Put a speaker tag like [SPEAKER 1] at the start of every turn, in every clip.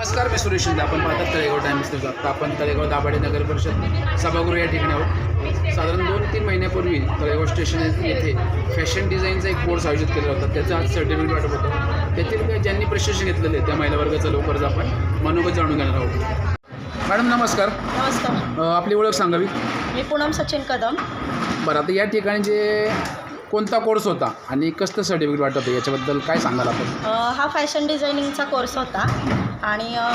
[SPEAKER 1] नमस्कार मी सुरेश शिंदे. आपण पाहतात तळेगाव टाइम्स न्यूज आता आपण तळेगाव दाभाडे नगर परिषद सभागृह या ठिकाणी आहोत. साधारण दोन तीन महिन्यापूर्वी तळेगाव स्टेशन येथे फॅशन डिझाईनचा एक कोर्स आयोजित केला होता. त्याचं आज सर्टिफिकेट वाटप होतं. काही ज्यांनी प्रशिक्षण घेतलेले आहे, त्या महिला वर्गाचं लवकरच आपण मनोगत जाणून घेणार आहोत. मॅडम नमस्कार.
[SPEAKER 2] नमस्कार.
[SPEAKER 1] आपली ओळख सांगावी?
[SPEAKER 2] मी पूनम सचिन कदम.
[SPEAKER 1] बरं आता या ठिकाणी जे कोणता कोर्स होता आणि कसं सर्टिफिकेट वाटप आहे याच्याबद्दल काय सांगाल आपण?
[SPEAKER 2] अ, हा फॅशन डिझायनिंगचा कोर्स होता आणि अ,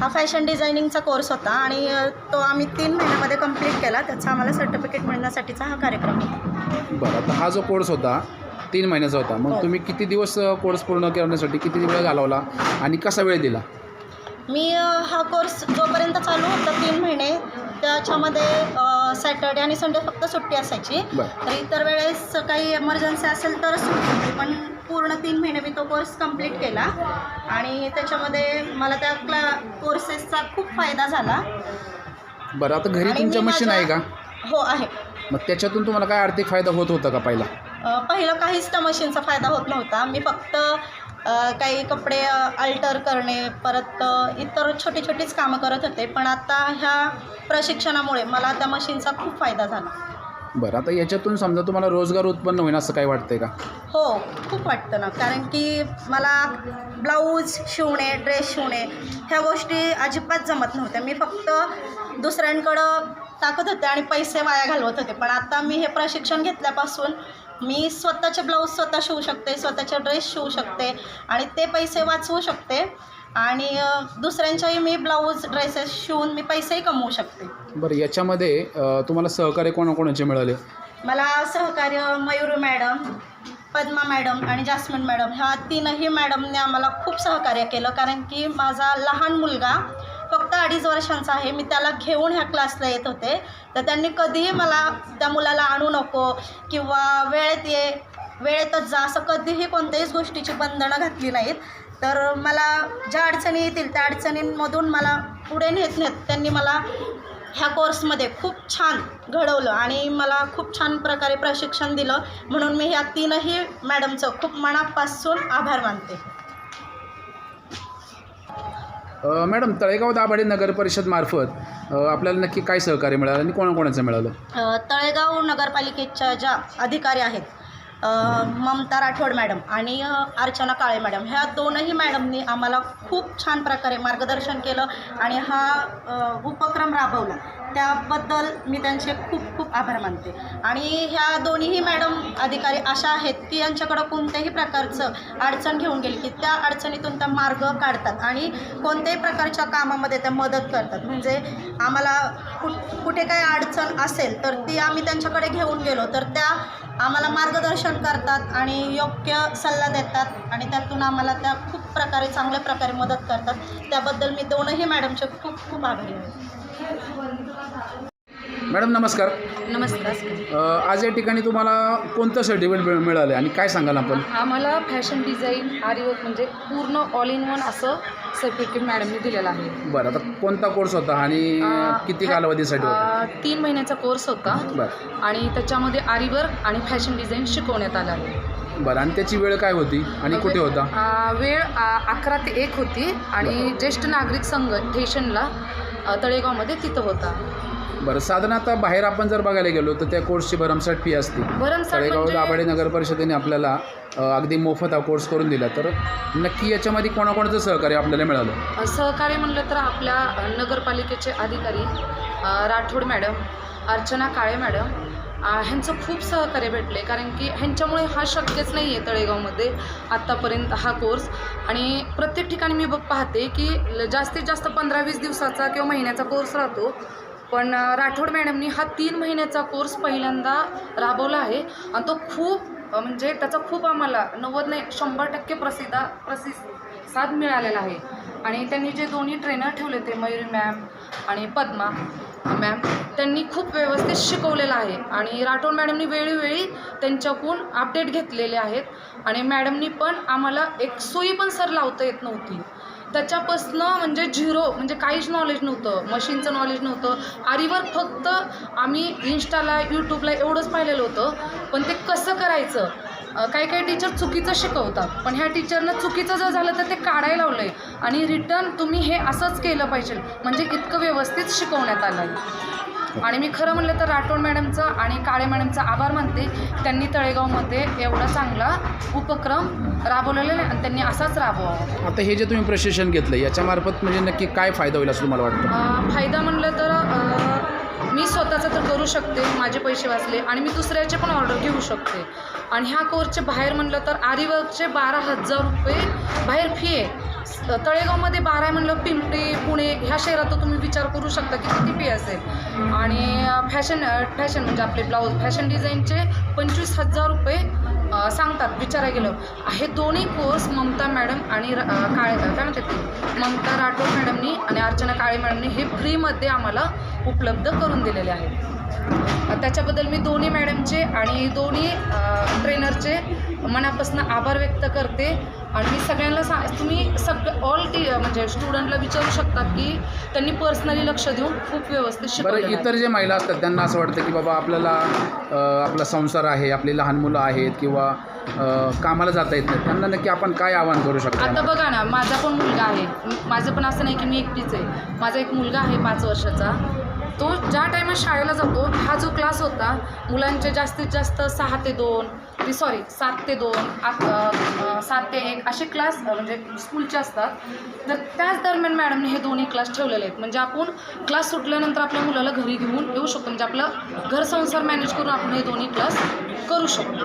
[SPEAKER 2] हा फॅशन डिझायनिंगचा कोर्स होता आणि अ, तो आम्ही तीन महिन्यामध्ये कंप्लीट केला. त्याचा आम्हाला सर्टिफिकेट मिळण्यासाठीचा हा कार्यक्रम होता
[SPEAKER 1] बरं आता हा जो कोर्स होता तीन महिन्याचा होता. मग
[SPEAKER 2] हो.
[SPEAKER 1] तुम्ही किती दिवस कोर्स पूर्ण करण्यासाठी किती वेळ घालवला आणि कसा वेळ दिला?
[SPEAKER 2] मी अ, हा कोर्स जोपर्यंत चालू होता तीन महिने त्याच्यामध्ये सॅटर्डे आणि संडे फक्त सुट्टी असायची. तर इतर वेळेस काही एमर्जन्सी असेल तरच सुट्टी होती. पण पूर्ण तीन महिने मी तो कोर्स कंप्लीट केला. आणि त्याच्यामध्ये मला त्या क्ला कोर्सेसचा खूप फायदा झाला.
[SPEAKER 1] बरं आता घरी तुमच्या मशीन आहे का?
[SPEAKER 2] हो आहे.
[SPEAKER 1] मग त्याच्यातून तुम्हाला काय आर्थिक फायदा होत होता का पहिला?
[SPEAKER 2] पहिलं काहीच त्या मशीनचा फायदा होत नव्हता. मी फक्त काही कपडे अल्टर करणे परत इतर छोटी छोटीच कामं करत होते. पण आता ह्या प्रशिक्षणामुळे मला त्या मशीनचा खूप फायदा झाला.
[SPEAKER 1] बरं आता याच्यातून समजा तुम्हाला रोजगार उत्पन्न होईल असं काय वाटतंय का?
[SPEAKER 2] हो खूप वाटतं ना. कारण की मला ब्लाऊज शिवणे ड्रेस शिवणे ह्या गोष्टी अजिबात जमत नव्हत्या. मी फक्त दुसऱ्यांकडं टाकत होते आणि पैसे वाया घालवत होते. पण आता मी हे प्रशिक्षण घेतल्यापासून मी स्वतःचे ब्लाऊज स्वतः शिवू शकते स्वतःचे ड्रेस शिवू शकते आणि ते पैसे वाचवू शकते. आणि दुसऱ्यांच्याही मी ब्लाऊज ड्रेसेस शिवून मी पैसेही कमवू शकते.
[SPEAKER 1] बरं याच्यामध्ये अं, तुम्हाला सहकार्य कोणाकोणाचे मिळाले?
[SPEAKER 2] मला सहकार्य मयूर मॅडम पद्मा मॅडम आणि जास्मिन मॅडम. ह्या तीनही मॅडमने आम्हाला खूप सहकार्य केलं कारण की माझा लहान मुलगा आता अडीच वर्षांचा आहे. मी त्याला घेऊन ह्या क्लासला येत होते. तर त्यांनी कधीही मला त्या मुलाला आणू नको किंवा वेळेत ये वेळेतच जा असं कधीही कोणत्याहीच गोष्टीची बंधनं घातली नाहीत. तर मला ज्या अडचणी येतील त्या अडचणींमधून मला पुढे नेत नेत त्यांनी मला ह्या कोर्समध्ये खूप छान घडवलं आणि मला खूप छान प्रकारे प्रशिक्षण दिलं. म्हणून मी ह्या तीनही मॅडमचं खूप मनापासून आभार मानते.
[SPEAKER 1] मॅडम तळेगाव दाभाडे नगर परिषद मार्फत आपल्याला नक्की काय सहकार्य मिळालं आणि कोणाकोणाचं मिळालं?
[SPEAKER 2] तळेगाव नगरपालिकेच्या ज्या अधिकारी आहेत ममता राठोड मॅडम आणि अर्चना काळे मॅडम. ह्या दोनही मॅडमनी आम्हाला खूप छान प्रकारे मार्गदर्शन केलं आणि हा उपक्रम राबवला. त्याबद्दल मी त्यांचे खूप खूप आभार मानते. आणि ह्या दोन्हीही मॅडम अधिकारी अशा आहेत की यांच्याकडं कोणत्याही प्रकारचं अडचण घेऊन गेली की त्या अडचणीतून त्या मार्ग काढतात आणि कोणत्याही प्रकारच्या कामामध्ये त्या मदत करतात. म्हणजे आम्हाला कुठ कुठे काय अडचण असेल तर ती आम्ही त्यांच्याकडे घेऊन गेलो तर त्या आम्हाला मार्गदर्शन करतात आणि योग्य सल्ला देतात आणि त्यातून आम्हाला त्या खूप प्रकारे चांगल्या प्रकारे मदत करतात. त्याबद्दल मी दोनही मॅडमचे खूप खूप आभारी आहे.
[SPEAKER 1] मॅडम नमस्कार.
[SPEAKER 3] नमस्कार.
[SPEAKER 1] अं, आज या ठिकाणी तुम्हाला कोणतं सर्टिफिकेट मिळ मिळालं आणि काय सांगाल आपण?
[SPEAKER 3] आम्हाला फॅशन डिझाईन आरिवर्क म्हणजे पूर्ण ऑल इन वन असं सर्टिफिकेट मॅडमने दिलेलं आहे.
[SPEAKER 1] बरं आता कोणता कोर्स होता आणि
[SPEAKER 3] अं,
[SPEAKER 1] किती
[SPEAKER 3] फॅ-
[SPEAKER 1] कालावधीसाठी होता?
[SPEAKER 3] अं, तीन महिन्याचा कोर्स होता.
[SPEAKER 1] बरं.
[SPEAKER 3] आणि त्याच्यामध्ये आरिवर्क आणि फॅशन डिझाईन शिकवण्यात आलं आहे.
[SPEAKER 1] बरं आणि त्याची वेळ काय होती आणि कुठे होता?
[SPEAKER 3] अं, वेळ अं, अकरा ते एक होती आणि ज्येष्ठ नागरिक संघ ठेशनला अं, तळेगावमध्ये तिथं होता.
[SPEAKER 1] बरं साधारण आता बाहेर आपण जर बघायला गेलो तर त्या कोर्सची भरमसाठ फी असते.
[SPEAKER 3] भरमसाठ
[SPEAKER 1] तळेगाव
[SPEAKER 3] म्हणजे
[SPEAKER 1] दाभाडे नगर परिषदेने आपल्याला अ, अगदी मोफत हा कोर्स करून दिला. तर नक्की याच्यामध्ये कोणाकोणाचं सहकार्य आपल्याला मिळालं?
[SPEAKER 3] सहकार्य म्हणलं तर आपल्या अ, नगरपालिकेचे अधिकारी अ, राठोड मॅडम अर्चना काळे मॅडम अ, ह्यांचं खूप सहकार्य भेटले. कारण की ह्यांच्यामुळे हा शक्यच नाही आहे तळेगावमध्ये आत्तापर्यंत हा कोर्स आणि प्रत्येक ठिकाणी मी बघ पाहते की ल- जास्तीत जास्त पंधरा वीस दिवसाचा किंवा महिन्याचा कोर्स राहतो. पण राठोड मॅडमनी हा तीन महिन्याचा कोर्स पहिल्यांदा राबवला आहे. आणि तो खूप म्हणजे त्याचा खूप आम्हाला नव्वद नाही शंभर टक्के प्रसिद्धा प्रतिसाद मिळालेला आहे. आणि त्यांनी जे दोन्ही ट्रेनर ठेवले ते मयुरी मॅम आणि पद्मा मॅम त्यांनी खूप व्यवस्थित शिकवलेलं आहे. आणि राठोड मॅडमनी वेळोवेळी त्यांच्याकडून अपडेट घेतलेले आहेत. आणि मॅडमनी पण आम्हाला एक सुई पण सर लावता येत नव्हती. त्याच्यापासनं म्हणजे झिरो म्हणजे काहीच नॉलेज नव्हतं. मशीनचं नॉलेज नव्हतं. आरीवर फक्त आम्ही इन्स्टाला यूट्यूबला एवढंच पाहिलेलं होतं. पण ते कसं करायचं? काही काही टीचर चुकीचं शिकवतात. पण ह्या टीचरनं चुकीचं जर झालं तर ते काढायला लावलं आहे आणि रिटर्न तुम्ही हे असंच केलं पाहिजे. म्हणजे इतकं व्यवस्थित शिकवण्यात आलं आहे आणि मी खरं म्हणलं तर राठोड मॅडमचा आणि काळे मॅडमचा आभार मानते. त्यांनी तळेगावमध्ये एवढा चांगला उपक्रम राबवलेला आहे आणि त्यांनी असाच राबवावा.
[SPEAKER 1] आता हे जे तुम्ही प्रशिक्षण घेतलं याच्यामार्फत म्हणजे नक्की काय फायदा होईल असं तुम्हाला वाटतं?
[SPEAKER 3] अ, फायदा म्हणलं तर अ, मी स्वतःचा तर करू शकते माझे पैसे वाचले आणि मी दुसऱ्याचे पण ऑर्डर घेऊ शकते. आणि ह्या कोर्सचे बाहेर म्हणलं तर आरिवर्कचे बारा हजार रुपये बाहेर फी आहे. तळेगावमध्ये बारा म्हणलं पिंपरी पुणे ह्या शहरात तुम्ही विचार करू शकता की किती फी असेल. आणि फॅशन फॅशन म्हणजे आपले ब्लाऊज फॅशन डिझाईनचे पंचवीस हजार रुपये सांगतात विचारायला गेलं. हे दोन्ही कोर्स ममता मॅडम आणि र- काळे काय म्हणतात ते? ममता राठोड मॅडमनी आणि अर्चना काळे मॅडमनी हे फ्रीमध्ये आम्हाला उपलब्ध करून दिलेले आहेत. त्याच्याबद्दल मी दोन्ही मॅडमचे आणि दोन्ही ट्रेनरचे मनापासून आभार व्यक्त करते. आणि मी सगळ्यांना सा तुम्ही सगळं ऑल टी म्हणजे स्टुडंटला विचारू शकतात की त्यांनी पर्सनली लक्ष देऊन खूप व्यवस्थित
[SPEAKER 1] बरं
[SPEAKER 3] शिकवलेलं आहे.
[SPEAKER 1] इतर जे महिला असतात त्यांना असं वाटतं की बाबा आपल्याला अ, आपला संसार आहे आपली लहान मुलं आहेत किंवा अ, कामाला जाता येत नाही त्यांना नक्की आपण काय आवाहन करू शकतो?
[SPEAKER 3] आता बघा ना माझा पण मुलगा आहे. म- माझं पण असं नाही की मी एकटीच आहे. माझा एक मुलगा आहे पाच वर्षाचा. तो ज्या टायमात शाळेला जातो हा जो क्लास होता मुलांचे जास्तीत जास्त सहा ते दोन सॉरी सात ते दोन आत- सात ते एक असे क्लास म्हणजे स्कूलचे असतात. तर त्याच दरम्यान मॅडमने हे दोन्ही क्लास ठेवलेले आहेत. म्हणजे आपण क्लास सुटल्यानंतर आपल्या मुलाला घरी घेऊन येऊ शकतो. म्हणजे आपलं घर संसार मॅनेज करून आपण हे दोन्ही क्लास करू शकतो.